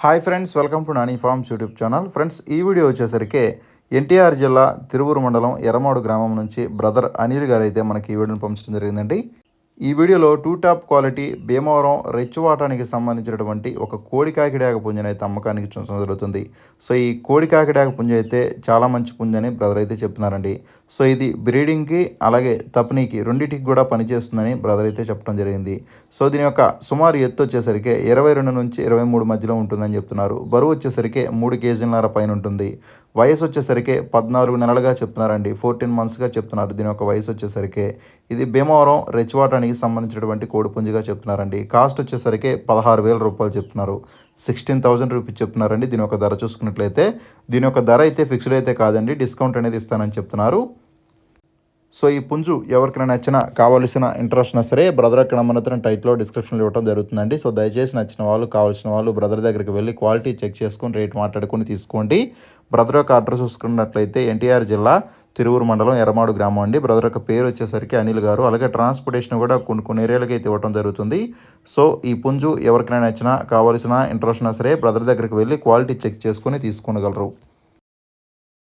Hi friends welcome to Nani farms YouTube channel friends ఈ video వచ్చేసరికి ఎన్టీఆర్ జిల్లా తిరువురు మండలం ఎర్రమాడు గ్రామం నుంచి బ్రదర్ అనిల్ గారు అయితే మనకి ఈ వీడియోని పంపించడం జరిగిందండి. ఈ వీడియోలో టూ టాప్ క్వాలిటీ భీమవరం రెచ్చువాటానికి సంబంధించినటువంటి ఒక కోడి కాకిడాక పుంజని అయితే అమ్మకానికి చూసడం జరుగుతుంది. సో ఈ కోడి కాకిడాక పుంజ అయితే చాలా మంచి పుంజని బ్రదర్ అయితే చెప్తున్నారండి. సో ఇది బ్రీడింగ్కి అలాగే తపనీకి రెండింటికి కూడా పనిచేస్తుందని బ్రదర్ అయితే చెప్పడం జరిగింది. సో దీని యొక్క సుమారు ఎత్తు వచ్చేసరికి ఇరవై రెండు నుంచి ఇరవై మూడు మధ్యలో ఉంటుందని చెప్తున్నారు. బరువు వచ్చేసరికి మూడు కేజీలన్నర పైన ఉంటుంది. వయసు వచ్చేసరికి పద్నాలుగు నెలలుగా చెప్తున్నారండి. ఫోర్టీన్ మంత్స్గా చెప్తున్నారు. దీని యొక్క వయసు వచ్చేసరికి ఇది భీమవరం రెచ్చువాటానికి సంబంధించినటువంటి కోడిపుంజిగా చెప్తున్నారండి. కాస్ట్ వచ్చేసరికి పదహారు వేల రూపాయలు చెప్తున్నారు. సిక్స్టీన్ థౌజండ్ రూపీస్ చెప్తున్నారండి. దీని యొక్క ధర చూసుకున్నట్లయితే దీని యొక్క ధర అయితే ఫిక్స్డ్ అయితే కాదండి. డిస్కౌంట్ అనేది ఇస్తానని చెప్తున్నారు. సో ఈ పుంజు ఎవరికైనా నచ్చినా కావాల్సిన ఇంట్రెస్ట్ ఉన్నా సరే బ్రదర్ అక్కడ మనతో టైట్లో డిస్క్రిప్షన్లో ఇవ్వడం జరుగుతుందండి. సో దయచేసి నచ్చిన వాళ్ళు కావాల్సిన వాళ్ళు బ్రదర్ దగ్గరికి వెళ్ళి క్వాలిటీ చెక్ చేసుకొని రేట్ మాట్లాడుకొని తీసుకోండి. బ్రదర్ యొక్క అడ్రస్ చూసుకున్నట్లయితే ఎన్టీఆర్ జిల్లా తిరువురు మండలం ఎర్రమాడు గ్రామం అండి. బ్రదర్ యొక్క పేరు వచ్చేసరికి అనిల్ గారు. అలాగే ట్రాన్స్పోర్టేషన్ కూడా కొన్ని కొన్ని ఏరియాలకి అయితే ఇవ్వడం జరుగుతుంది. సో ఈ పుంజు ఎవరికైనా నచ్చినా కావాల్సిన ఇంట్రెస్ట్ ఉన్నా సరే బ్రదర్ దగ్గరికి వెళ్ళి క్వాలిటీ చెక్ చేసుకొని తీసుకునగలరు.